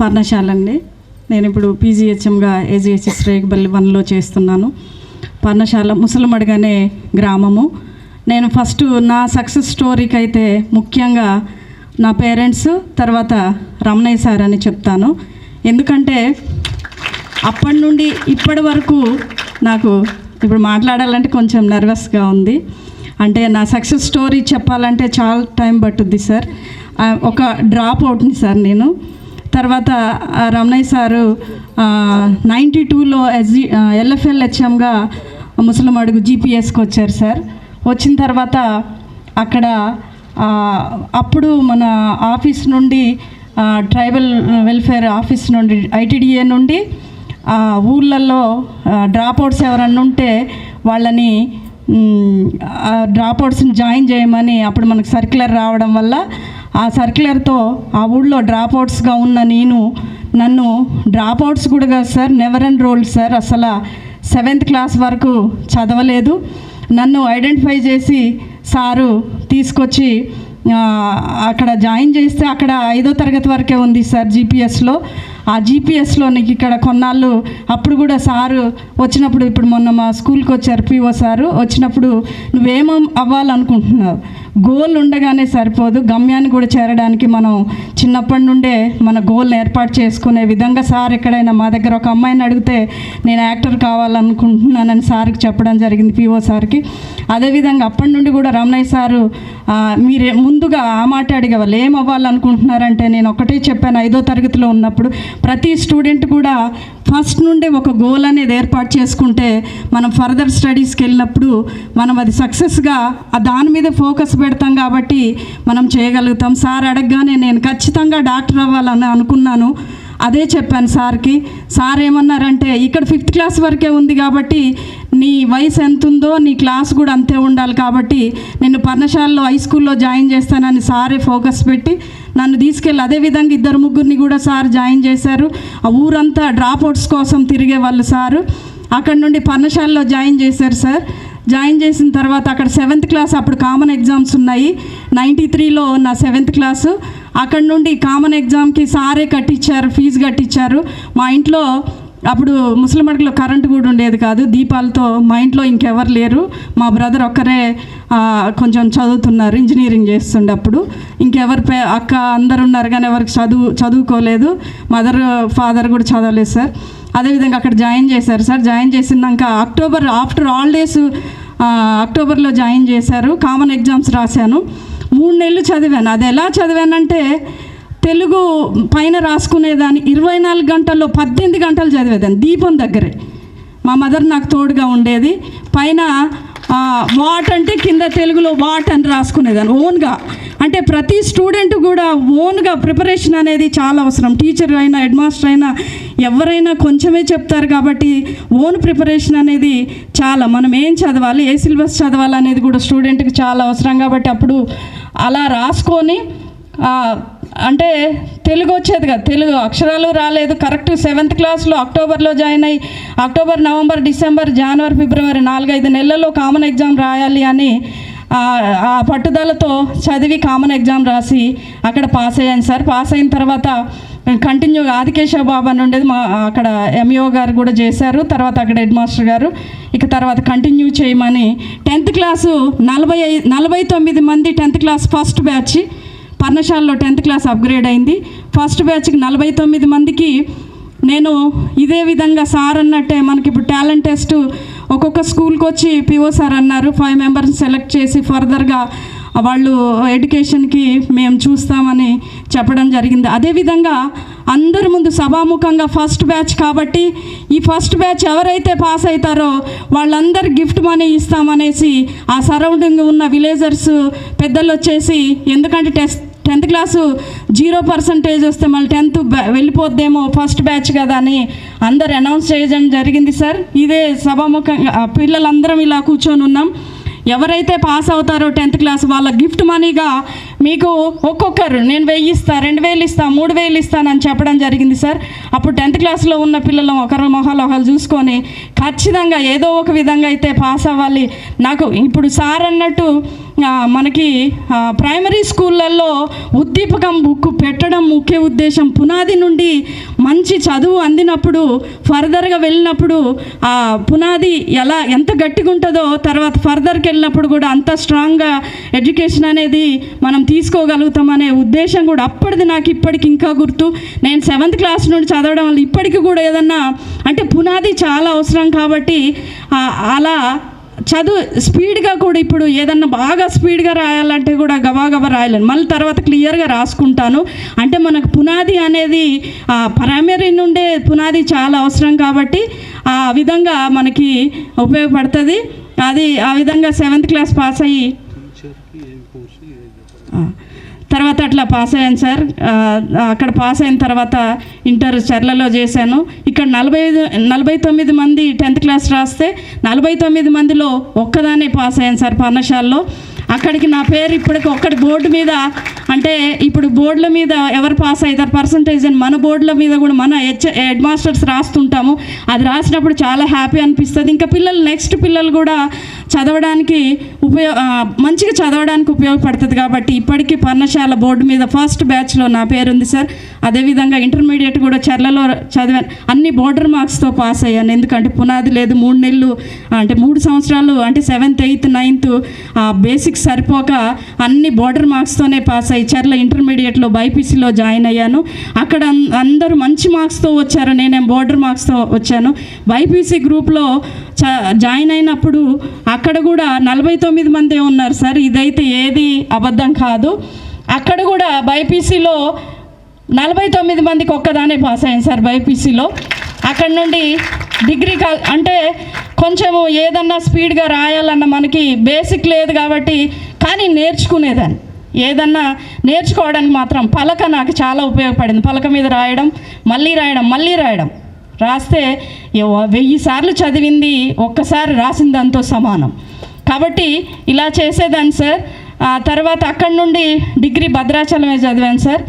పర్ణశాల అండి. నేను ఇప్పుడు పీజీహెచ్ఎంగా ఏజీహెచ్ఎస్ రేగబల్లి వన్లో చేస్తున్నాను. పర్ణశాల ముసలమడుగు గ్రామము. నేను ఫస్ట్ నా సక్సెస్ స్టోరీకి అయితే ముఖ్యంగా నా పేరెంట్స్ తర్వాత రమణయ్య సార్ అని చెప్తాను. ఎందుకంటే అప్పటి నుండి ఇప్పటి వరకు నాకు ఇప్పుడు మాట్లాడాలంటే కొంచెం నర్వస్గా ఉంది. అంటే నా సక్సెస్ స్టోరీ చెప్పాలంటే చాలా టైం పట్టుద్ది సార్. ఒక డ్రాప్ అవుట్ని సార్ నేను. తర్వాత రమణయ్య సారు నైంటీ టూలో ఎస్జి ఎల్ఎఫ్ఎల్ హెచ్ఎంగా ముసలం అడుగు జీపీఎస్కి వచ్చారు సార్. వచ్చిన తర్వాత అక్కడ అప్పుడు మన ఆఫీస్ నుండి ట్రైబల్ వెల్ఫేర్ ఆఫీస్ నుండి ఐటీడీఏ నుండి ఆ, ఊళ్ళల్లో డ్రాప్అవుట్స్ ఎవరన్నా ఉంటే వాళ్ళని డ్రాప్అవుట్స్ని జాయిన్ చేయమని అప్పుడు మనకు సర్క్యులర్ రావడం వల్ల ఆ సర్క్యులర్తో ఆ ఊళ్ళో డ్రాప్ అవుట్స్గా ఉన్న నేను నన్ను డ్రాప్ అవుట్స్ కూడా కాదు sir never enrol sir. అసలు సెవెంత్ క్లాస్ వరకు చదవలేదు. నన్ను ఐడెంటిఫై చేసి సారు తీసుకొచ్చి అక్కడ జాయిన్ చేస్తే అక్కడ ఐదో తరగతి వరకే ఉంది సార్ జీపీఎస్లో. ఆ జీపీఎస్లో నీకు ఇక్కడ కొన్నాళ్ళు అప్పుడు కూడా సారు వచ్చినప్పుడు ఇప్పుడు మొన్న మా స్కూల్కి వచ్చారు పిఓ సారు వచ్చినప్పుడు నువ్వేమో అవ్వాలనుకుంటున్నావు. గోల్ ఉండగానే సరిపోదు. గమ్యాన్ని కూడా చేరడానికి మనం చిన్నప్పటి నుండే మన గోల్ని ఏర్పాటు చేసుకునే విధంగా సార్ ఎక్కడైనా మా దగ్గర ఒక అమ్మాయిని అడిగితే నేను యాక్టర్ కావాలనుకుంటున్నానని సార్కి చెప్పడం జరిగింది పిఓ సార్కి. అదేవిధంగా అప్పటి నుండి కూడా రమణయ్య సారు మీరే ముందుగా ఆ మాట అడిగేవాళ్ళు. ఏం అవ్వాలనుకుంటున్నారంటే నేను ఒకటే చెప్పాను ఐదో తరగతిలో ఉన్నప్పుడు ప్రతి స్టూడెంట్ కూడా ఫస్ట్ నుండే ఒక గోల్ అనేది ఏర్పాటు చేసుకుంటే మనం ఫర్దర్ స్టడీస్కి వెళ్ళినప్పుడు మనం అది సక్సెస్గా దాని మీద ఫోకస్ పెడతాం కాబట్టి మనం చేయగలుగుతాం. సార్ అడగగానే నేను ఖచ్చితంగా డాక్టర్ అవ్వాలని అనుకున్నాను. అదే చెప్పాను సార్కి. సార్ ఏమన్నారంటే ఇక్కడ ఫిఫ్త్ క్లాస్ వరకే ఉంది కాబట్టి నీ వయసు ఎంత ఉందో నీ క్లాస్ కూడా అంతే ఉండాలి కాబట్టి నేను పర్ణశాలలో హై స్కూల్లో జాయిన్ చేస్తానని సారే ఫోకస్ పెట్టి నన్ను తీసుకెళ్ళి అదేవిధంగా ఇద్దరు ముగ్గురిని కూడా సార్ జాయిన్ చేశారు. ఆ ఊరంతా డ్రాప్ అవుట్స్ కోసం తిరిగే వాళ్ళు సారు. అక్కడ నుండి పర్ణశాలలో జాయిన్ చేశారు సార్. జాయిన్ చేసిన తర్వాత అక్కడ సెవెంత్ క్లాస్ అప్పుడు కామన్ ఎగ్జామ్స్ ఉన్నాయి. నైంటీ త్రీలో నా సెవెంత్ క్లాసు అక్కడ నుండి కామన్ ఎగ్జామ్కి సారే కట్టించారు ఫీజు కట్టించారు మా ఇంట్లో అప్పుడు ముసలిమడుగులో కరెంటు కూడా ఉండేది కాదు. దీపాలతో మా ఇంట్లో ఇంకెవరు లేరు. మా బ్రదర్ ఒక్కరే కొంచెం చదువుతున్నారు ఇంజనీరింగ్ చేస్తుండే అప్పుడు ఇంకెవరు పే అక్క అందరు ఉన్నారు కానీ ఎవరికి చదువు చదువుకోలేదు. మదర్ ఫాదర్ కూడా చదవలేదు సార్. అదేవిధంగా అక్కడ జాయిన్ చేశారు సార్. జాయిన్ చేసినాక అక్టోబర్ ఆఫ్టర్ హాలిడేస్ అక్టోబర్లో జాయిన్ చేశారు. కామన్ ఎగ్జామ్స్ రాశాను. మూడు నెలలు చదివాను. అది ఎలా చదివానంటే తెలుగు పైన రాసుకునేదాన్ని ఇరవై నాలుగు గంటల్లో పద్దెనిమిది గంటలు చదివేదాన్ని దీపం దగ్గరే. మా మదర్ నాకు తోడుగా ఉండేది. పైన వాట్ అంటే కింద తెలుగులో వాట్ అని రాసుకునేదాన్ని ఓన్గా. అంటే ప్రతి స్టూడెంట్ కూడా ఓన్గా ప్రిపరేషన్ అనేది చాలా అవసరం. టీచర్ అయినా హెడ్ మాస్టర్ అయినా ఎవరైనా కొంచెమే చెప్తారు కాబట్టి ఓన్ ప్రిపరేషన్ అనేది చాలా. మనం ఏం చదవాలి ఏ సిలబస్ చదవాలి అనేది కూడా స్టూడెంట్కి చాలా అవసరం కాబట్టి అప్పుడు అలా రాసుకొని అంటే తెలుగు వచ్చేది కదా. తెలుగు అక్షరాలు రాలేదు. కరెక్ట్ సెవెంత్ క్లాస్లో అక్టోబర్లో జాయిన్ అయ్యి అక్టోబర్ నవంబర్ డిసెంబర్ జనవరి ఫిబ్రవరి నాలుగైదు నెలల్లో కామన్ ఎగ్జామ్ రాయాలి అని ఆ పట్టుదలతో చదివి కామన్ ఎగ్జామ్ రాసి అక్కడ పాస్ అయ్యాను సార్. పాస్ అయిన తర్వాత కంటిన్యూగా ఆదికేశవ బాబు అని ఉండేది మా అక్కడ ఎంఈఓ గారు కూడా చేశారు. తర్వాత అక్కడ హెడ్ మాస్టర్ గారు. ఇక తర్వాత కంటిన్యూ చేయమని టెన్త్ క్లాసు నలభై నలభై తొమ్మిది మంది టెన్త్ క్లాస్ ఫస్ట్ బ్యాచ్ పర్ణశాలలో టెన్త్ క్లాస్ అప్గ్రేడ్ అయింది. ఫస్ట్ బ్యాచ్కి నలభై తొమ్మిది మందికి నేను ఇదే విధంగా సార్ అన్నట్టే మనకి ఇప్పుడు టాలెంట్ టెస్ట్ ఒక్కొక్క స్కూల్కి వచ్చి పిఓ సార్ అన్నారు. ఫైవ్ మెంబర్స్ సెలెక్ట్ చేసి ఫర్దర్గా వాళ్ళు ఎడ్యుకేషన్కి మేము చూస్తామని చెప్పడం జరిగింది. అదేవిధంగా అందరి ముందు సభాముఖంగా ఫస్ట్ బ్యాచ్ కాబట్టి ఈ ఫస్ట్ బ్యాచ్ ఎవరైతే పాస్ అవుతారో వాళ్ళందరు గిఫ్ట్ మనీ ఇస్తామనేసి ఆ సరౌండింగ్ ఉన్న విలేజర్స్ పెద్దలు వచ్చేసి ఎందుకంటే test tenth class zero percentage వస్తే మళ్ళీ టెన్త్ వెళ్ళిపోద్దేమో ఫస్ట్ బ్యాచ్ కదా అని అందరు అనౌన్స్ చేయడం జరిగింది సార్. ఇదే సభాముఖంగా పిల్లలందరం ఇలా కూర్చొని ఉన్నాం. ఎవరైతే పాస్ అవుతారో టెన్త్ క్లాస్ వాళ్ళ గిఫ్ట్ మనీగా మీకు ఒక్కొక్కరు నేను వెయ్యి ఇస్తా రెండు వేలు ఇస్తా మూడు వేలు ఇస్తానని చెప్పడం జరిగింది సార్. అప్పుడు టెన్త్ క్లాస్లో ఉన్న పిల్లలు ఒకరు మొహాలు ఒకరు చూసుకొని ఖచ్చితంగా ఏదో ఒక విధంగా అయితే పాస్ అవ్వాలి. నాకు ఇప్పుడు సార్ అన్నట్టు మనకి ప్రైమరీ స్కూళ్ళల్లో ఉద్దీపకం బుక్ పెట్టడం ముఖ్య ఉద్దేశం. పునాది నుండి మంచి చదువు అందినప్పుడు ఫర్దర్గా వెళ్ళినప్పుడు ఆ పునాది ఎలా ఎంత గట్టిగా ఉంటుందో తర్వాత ఫర్దర్కి వెళ్ళినప్పుడు కూడా అంత స్ట్రాంగ్గా ఎడ్యుకేషన్ అనేది మనం తీసుకోగలుగుతామనే ఉద్దేశం కూడా అప్పటిది నాకు ఇప్పటికి ఇంకా గుర్తు. నేను సెవెంత్ క్లాస్ నుండి చదవడం వల్ల ఇప్పటికి కూడా ఏదన్నా అంటే పునాది చాలా అవసరం కాబట్టి అలా చదువు స్పీడ్గా కూడా ఇప్పుడు ఏదన్నా బాగా స్పీడ్గా రాయాలంటే కూడా గబా రాయలేను. మళ్ళీ తర్వాత క్లియర్గా రాసుకుంటాను. అంటే మనకు పునాది అనేది ఆ, ప్రైమరీ నుండే పునాది చాలా అవసరం కాబట్టి ఆ విధంగా మనకి ఉపయోగపడుతుంది. అది ఆ విధంగా సెవెంత్ క్లాస్ పాస్ అయ్యి తర్వాత అట్లా పాస్ అయ్యాను సార్. అక్కడ పాస్ అయిన తర్వాత ఇంటర్ చర్లలో చేశాను. ఇక్కడ నలభై ఐదు నలభై తొమ్మిది మంది టెన్త్ క్లాస్ రాస్తే నలభై తొమ్మిది మందిలో ఒక్కదానే పాస్ అయ్యాను సార్ పర్ణశాలలో అక్కడికి నా పేరు ఇప్పటికి ఒక్కటి బోర్డు మీద అంటే ఇప్పుడు బోర్డుల మీద ఎవరు పాస్ అవుతారు? పర్సంటేజ్ అని మన బోర్డుల మీద కూడా మన హెచ్ హెడ్ మాస్టర్స్ రాస్తుంటాము. అది రాసినప్పుడు చాలా హ్యాపీ అనిపిస్తుంది. ఇంకా పిల్లలు నెక్స్ట్ పిల్లలు కూడా చదవడానికి ఉపయోగ మంచిగా చదవడానికి ఉపయోగపడుతుంది కాబట్టి ఇప్పటికీ పర్ణశాల బోర్డు మీద ఫస్ట్ బ్యాచ్లో నా పేరు ఉంది సార్. అదేవిధంగా ఇంటర్మీడియట్ కూడా చర్లలో చదివాను. అన్ని బోర్డర్ మార్క్స్తో పాస్ అయ్యాను. ఎందుకంటే పునాది లేదు మూడు నెలలు అంటే మూడు సంవత్సరాలు అంటే seventh eighth ninth basic basics సరిపోక అన్ని బోర్డర్ మార్క్స్తోనే పాస్ అయ్యి చర్ల ఇంటర్మీడియట్లో బైపీసీలో జాయిన్ అయ్యాను. అక్కడ అందరూ మంచి మార్క్స్తో వచ్చారు. నేనేం బోర్డర్ మార్క్స్తో వచ్చాను. బైపీసీ గ్రూప్లో చ జాయిన్ అయినప్పుడు అక్కడ కూడా నలభై తొమ్మిది మందే ఉన్నారు సార్. ఇదైతే ఏది అబద్ధం కాదు. అక్కడ కూడా బైపీసీలో నలభై తొమ్మిది మందికి ఒక్కదానే పాస్ అయ్యాను సార్ బైపీసీలో. అక్కడ నుండి డిగ్రీ కా అంటే కొంచెము ఏదన్నా స్పీడ్గా రాయాలన్న మనకి బేసిక్ లేదు కాబట్టి కానీ నేర్చుకునేదాన్ని. ఏదన్నా నేర్చుకోవడానికి మాత్రం పలక నాకు చాలా ఉపయోగపడింది. పలక మీద రాయడం మళ్ళీ రాయడం మళ్ళీ రాయడం. రాస్తే వెయ్యి సార్లు చదివింది ఒక్కసారి రాసిన దాంతో సమానం. కాబట్టి ఇలా చేసేదాన్ని సార్. ఆ తర్వాత అక్కడి నుండి డిగ్రీ భద్రాచలమే చదివాను సార్.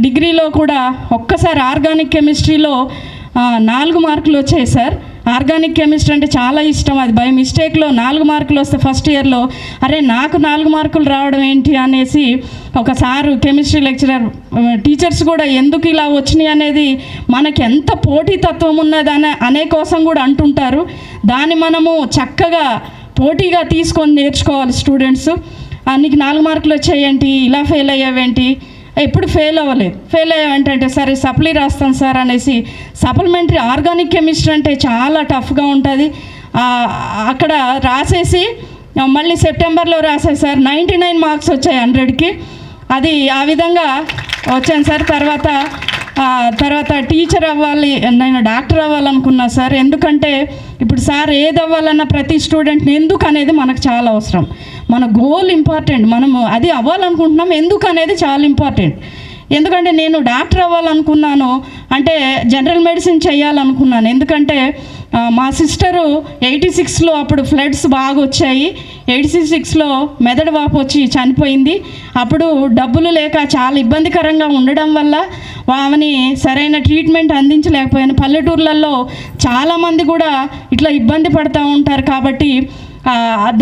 డిగ్రీలో కూడా ఒక్కసారి ఆర్గానిక్ కెమిస్ట్రీలో నాలుగు మార్కులు వచ్చాయి సార్. ఆర్గానిక్ కెమిస్ట్రీ అంటే చాలా ఇష్టం. అది బై మిస్టేక్లో నాలుగు మార్కులు వస్తే ఫస్ట్ ఇయర్లో అరే నాకు నాలుగు మార్కులు రావడం ఏంటి? అనేసి ఒక సారు కెమిస్ట్రీ లెక్చరర్ టీచర్స్ కూడా ఎందుకు ఇలా వచ్చినాయి? అనేది మనకి ఎంత పోటీతత్వం ఉన్నదనే అనే కోసం కూడా అంటుంటారు. దాన్ని మనము చక్కగా పోటీగా తీసుకొని నేర్చుకోవాలి స్టూడెంట్స్. "ఆ, నీకు నాలుగు మార్కులు వచ్చాయేంటి ఇలా ఫెయిల్ అయ్యావేంటి? ఎప్పుడు ఫెయిల్ అవ్వలేదు. ఫెయిల్ అయ్యావంటే సరే సప్లీ రాస్తాను సార్ అనేసి సప్లిమెంటరీ ఆర్గానిక్ కెమిస్ట్రీ అంటే చాలా టఫ్గా ఉంటుంది. అక్కడ రాసేసి మళ్ళీ సెప్టెంబర్లో రాసాయి సార్ నైంటీ నైన్ మార్క్స్ వచ్చాయి హండ్రెడ్కి అది ఆ విధంగా వచ్చాను సార్. తర్వాత తర్వాత టీచర్ అవ్వాలి నేను డాక్టర్ అవ్వాలనుకున్నా సార్. ఎందుకంటే ఇప్పుడు సార్ ఏది అవ్వాలన్నా ప్రతి స్టూడెంట్ని ఎందుకు అనేది మనకు చాలా అవసరం. మన గోల్ ఇంపార్టెంట్ మనము అది అవ్వాలనుకుంటున్నాం. ఎందుకు అనేది చాలా ఇంపార్టెంట్ ఎందుకంటే నేను డాక్టర్ అవ్వాలనుకున్నాను. అంటే జనరల్ మెడిసిన్ చేయాలనుకున్నాను. ఎందుకంటే మా సిస్టరు ఎయిటీ సిక్స్లో అప్పుడు ఫ్లడ్స్ బాగా వచ్చాయి ఎయిటీ సిక్స్లో మెదడు వాపు వచ్చి చనిపోయింది. అప్పుడు డబ్బులు లేక చాలా ఇబ్బందికరంగా ఉండడం వల్ల ఆమెని సరైన ట్రీట్మెంట్ అందించలేకపోయాను. పల్లెటూర్లలో చాలామంది కూడా ఇట్లా ఇబ్బంది పడుతూ ఉంటారు కాబట్టి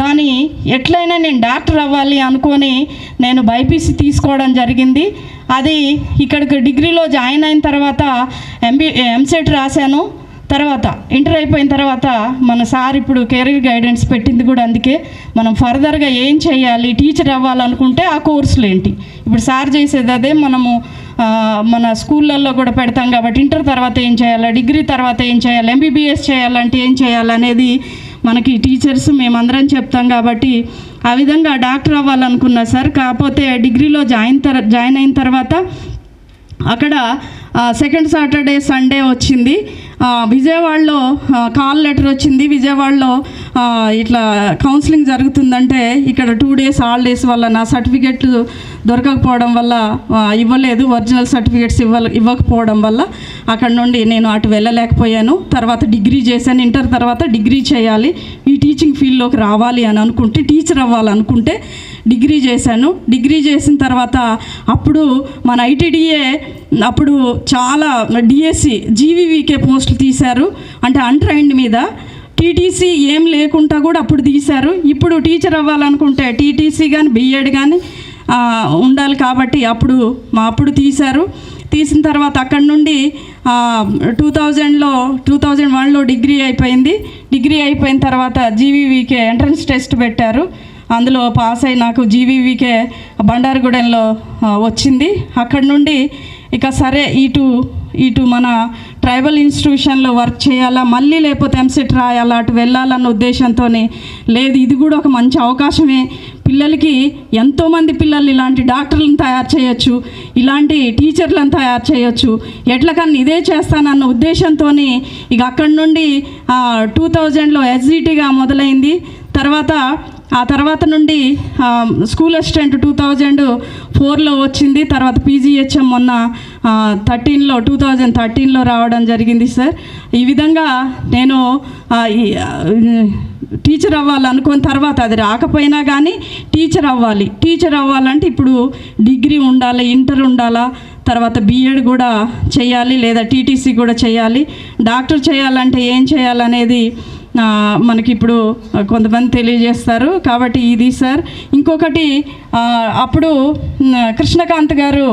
దాని ఎట్లయినా నేను డాక్టర్ అవ్వాలి అనుకొని నేను బైపీసీ తీసుకోవడం జరిగింది. అది ఇక్కడికి డిగ్రీలో జాయిన్ అయిన తర్వాత ఎంబీ ఎంసెట్ రాశాను. తర్వాత ఇంటర్ అయిపోయిన తర్వాత మన సార్ ఇప్పుడు కెరీర్ గైడెన్స్ పెట్టింది కూడా అందుకే మనం ఫర్దర్గా ఏం చేయాలి టీచర్ అవ్వాలనుకుంటే ఆ కోర్సులు ఏంటి? ఇప్పుడు సార్ చేసేది అదే మనము మన స్కూళ్ళల్లో కూడా పెడతాం కాబట్టి ఇంటర్ తర్వాత ఏం చేయాలి డిగ్రీ తర్వాత ఏం చేయాలి ఎంబీబీఎస్ చేయాలంటే ఏం చేయాలనేది మనకి టీచర్స్ మేమందరం చెప్తాం కాబట్టి ఆ విధంగా డాక్టర్ అవ్వాలనుకున్నా సార్. కాకపోతే డిగ్రీలో జాయిన్ తర్ జాయిన్ అయిన తర్వాత అక్కడ సెకండ్ సాటర్డే సండే వచ్చింది. విజయవాడలో కాల్ లెటర్ వచ్చింది. విజయవాడలో ఇట్లా కౌన్సిలింగ్ జరుగుతుందంటే ఇక్కడ టూ డేస్ హాలిడేస్ వల్ల నా సర్టిఫికెట్లు దొరకకపోవడం వల్ల ఇవ్వలేదు. ఒరిజినల్ సర్టిఫికెట్స్ ఇవ్వ ఇవ్వకపోవడం వల్ల అక్కడ నుండి నేను అటు వెళ్ళలేకపోయాను. తర్వాత డిగ్రీ చేశాను. ఇంటర్ తర్వాత డిగ్రీ చేయాలి. ఈ టీచింగ్ ఫీల్డ్లోకి రావాలి అని అనుకుంటే టీచర్ అవ్వాలనుకుంటే డిగ్రీ చేశాను. డిగ్రీ చేసిన తర్వాత అప్పుడు మన ఐటీడీఏ అప్పుడు చాలా డిఎస్సి జీవీవీకే పోస్టులు తీశారు. అంటే అన్ట్రైన్డ్ మీద. టీటీసీ ఏం లేకుండా కూడా అప్పుడు తీశారు. ఇప్పుడు టీచర్ అవ్వాలనుకుంటే టీటీసీ కానీ బిఎడ్ కానీ ఉండాలి కాబట్టి అప్పుడు మా అప్పుడు తీశారు. తీసిన తర్వాత అక్కడి నుండి టూ థౌజండ్లో టూ థౌజండ్ వన్లో డిగ్రీ అయిపోయింది. డిగ్రీ అయిపోయిన తర్వాత జీవీవీకే ఎంట్రన్స్ టెస్ట్ పెట్టారు. అందులో పాస్ అయి నాకు జీవీవీకే బండారుగూడెంలో వచ్చింది. అక్కడి నుండి ఇక సరే ఇటు ఇటు మన ట్రైబల్ ఇన్స్టిట్యూషన్లో వర్క్ చేయాలా మళ్ళీ లేకపోతే ఎంసెట్ రాయాలా అటు వెళ్ళాలన్న ఉద్దేశంతో లేదు ఇది కూడా ఒక మంచి అవకాశమే. పిల్లలకి ఎంతోమంది పిల్లలు ఇలాంటి డాక్టర్లను తయారు చేయొచ్చు ఇలాంటి టీచర్లను తయారు చేయొచ్చు. ఎట్లకన్నా ఇదే చేస్తానన్న ఉద్దేశంతో ఇక అక్కడి నుండి టూ థౌజండ్లో ఎస్జిటిగా మొదలైంది. తర్వాత ఆ తర్వాత నుండి స్కూల్ అసిస్టెంట్ టూ థౌజండ్ ఫోర్లో వచ్చింది. తర్వాత పీజీహెచ్ఎం మొన్న థర్టీన్లో టూ థౌజండ్ థర్టీన్లో రావడం జరిగింది సార్. ఈ విధంగా నేను టీచర్ అవ్వాలనుకున్న తర్వాత అది రాకపోయినా కానీ టీచర్ అవ్వాలి. టీచర్ అవ్వాలంటే ఇప్పుడు డిగ్రీ ఉండాలి ఇంటర్ ఉండాలా తర్వాత బీఎడ్ కూడా చేయాలి లేదా టీటీసీ కూడా చేయాలి. డాక్టర్ చేయాలంటే ఏం చేయాలనేది మనకి ఇప్పుడు కొంతమంది తెలియజేస్తారు. కాబట్టి ఇది సార్. ఇంకొకటి అప్పుడు కృష్ణకాంత్ గారు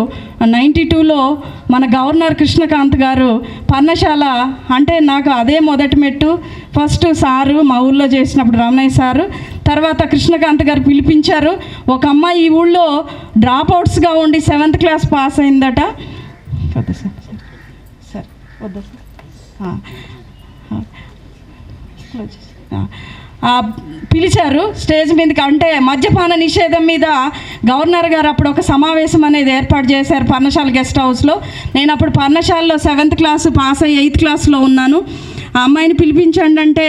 నైంటీ టూలో మన గవర్నర్ కృష్ణకాంత్ గారు పర్ణశాల అంటే నాకు అదే మొదటి మెట్టు. ఫస్ట్ సారు మా ఊళ్ళో చేసినప్పుడు రమణయ్య సారు. తర్వాత కృష్ణకాంత్ గారు పిలిపించారు. ఒక అమ్మాయి ఈ ఊళ్ళో డ్రాప్ అవుట్స్గా ఉండి సెవెంత్ క్లాస్ పాస్ అయిందట. సార్. సార్ వద్దా సార్. పిలిచారు స్టేజ్ మీదకి. అంటే మద్యపాన నిషేధం మీద గవర్నర్ గారు అప్పుడు ఒక సమావేశం అనేది ఏర్పాటు చేశారు పర్ణశాల గెస్ట్ హౌస్లో. నేను అప్పుడు పర్ణశాలలో సెవెంత్ క్లాసు పాస్ అయ్యి ఎయిత్ క్లాస్లో ఉన్నాను. ఆ అమ్మాయిని పిలిపించండి అంటే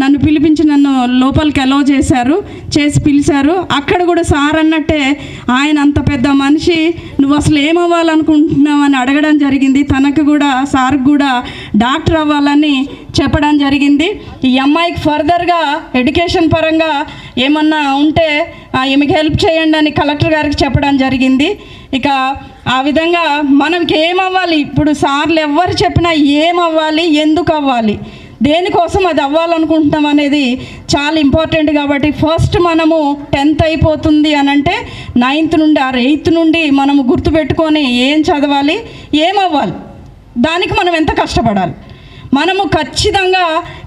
నన్ను పిలిపించి నన్ను లోపలికి అలో చేశారు చేసి పిలిచారు. అక్కడ కూడా సార్ అన్నట్టే ఆయన అంత పెద్ద మనిషి నువ్వు అసలు ఏమవ్వాలనుకుంటున్నావు అని అడగడం జరిగింది. తనకు కూడా సార్కి కూడా డాక్టర్ అవ్వాలని చెప్పడం జరిగింది. ఈ అమ్మాయికి ఫర్దర్గా ఎడ్యుకేషన్ పరంగా ఏమన్నా ఉంటే ఆ, ఈమెకి హెల్ప్ చేయండి అని కలెక్టర్ గారికి చెప్పడం జరిగింది. ఇక ఆ విధంగా మనకి ఏమవ్వాలి? ఇప్పుడు సార్లు ఎవ్వరు చెప్పినా ఏమవ్వాలి? ఎందుకు అవ్వాలి దేనికోసం అది అవ్వాలనుకుంటున్నాం అనేది చాలా ఇంపార్టెంట్ కాబట్టి ఫస్ట్ మనము టెన్త్ అయిపోతుంది అని అంటే నైన్త్ నుండి ఆ ఎయిత్ నుండి మనము గుర్తుపెట్టుకొని ఏం చదవాలి? ఏమవ్వాలి? దానికి మనం ఎంత కష్టపడాలి? మనము ఖచ్చితంగా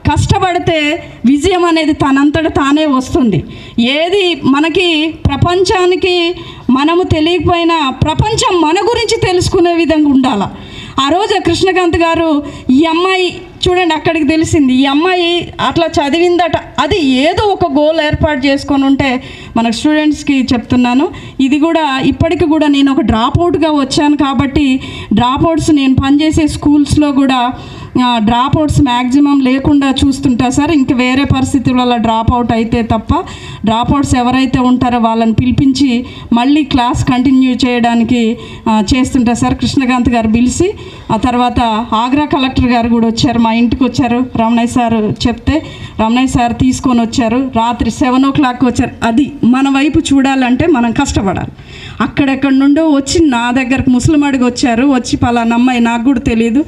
కష్టపడితే విజయం అనేది తనంతట తానే వస్తుంది. ఏది మనకి ప్రపంచానికి మనము తెలియకపోయినా ప్రపంచం మన గురించి తెలుసుకునే విధంగా ఉండాల. ఆ రోజు కృష్ణకాంత్ గారు ఈ అమ్మాయి చూడండి అక్కడికి తెలిసింది. ఈ అమ్మాయి అట్లా చదివిందట. అది ఏదో ఒక గోల్ ఏర్పాటు చేసుకొని ఉంటే మన స్టూడెంట్స్కి చెప్తున్నాను. ఇది కూడా ఇప్పటికి కూడా నేను ఒక డ్రాప్ అవుట్గా వచ్చాను కాబట్టి డ్రాప్ అవుట్స్ నేను పనిచేసే స్కూల్స్లో కూడా డ్రాప్ అవుట్స్ మ్యాక్సిమం లేకుండా చూస్తుంటా సార్. ఇంక వేరే పరిస్థితులలో డ్రాప్ అవుట్ అయితే తప్ప డ్రాప్ అవుట్స్ ఎవరైతే ఉంటారో వాళ్ళని పిలిపించి మళ్ళీ క్లాస్ కంటిన్యూ చేయడానికి చేస్తుంటా సార్. కృష్ణకాంత్ గారు పిలిచి ఆ తర్వాత ఆగ్రా కలెక్టర్ గారు కూడా వచ్చారు. మా ఇంటికి వచ్చారు. రమణయ్య సార్ చెప్తే రమణయ్య సార్ తీసుకొని వచ్చారు. రాత్రి సెవెన్ ఓ క్లాక్ వచ్చారు. అది మన వైపు చూడాలంటే మనం కష్టపడాలి. అక్కడెక్కడి నుండో వచ్చి నా దగ్గరకు ముసలిమడికి వచ్చారు. వచ్చి పలానమ్మాయి నాకు కూడా తెలియదు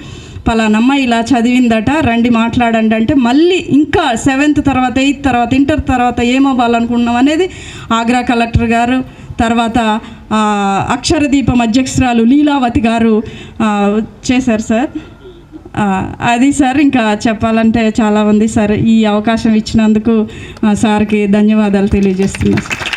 పలానా ఇలా చదివిందట రండి మాట్లాడండి అంటే మళ్ళీ ఇంకా సెవెంత్ తర్వాత ఎయిత్ తర్వాత ఇంటర్ తర్వాత ఏమవ్వాలనుకున్నాం అనేది ఆగ్రా కలెక్టర్ గారు తర్వాత అక్షరదీప అక్షరదీపం అధ్యక్షురాలు లీలావతి గారు చేశారు సార్. అది సార్ ఇంకా చెప్పాలంటే చాలా ఉంది సార్ ఈ అవకాశం ఇచ్చినందుకు సార్కి ధన్యవాదాలు తెలియజేస్తున్నాను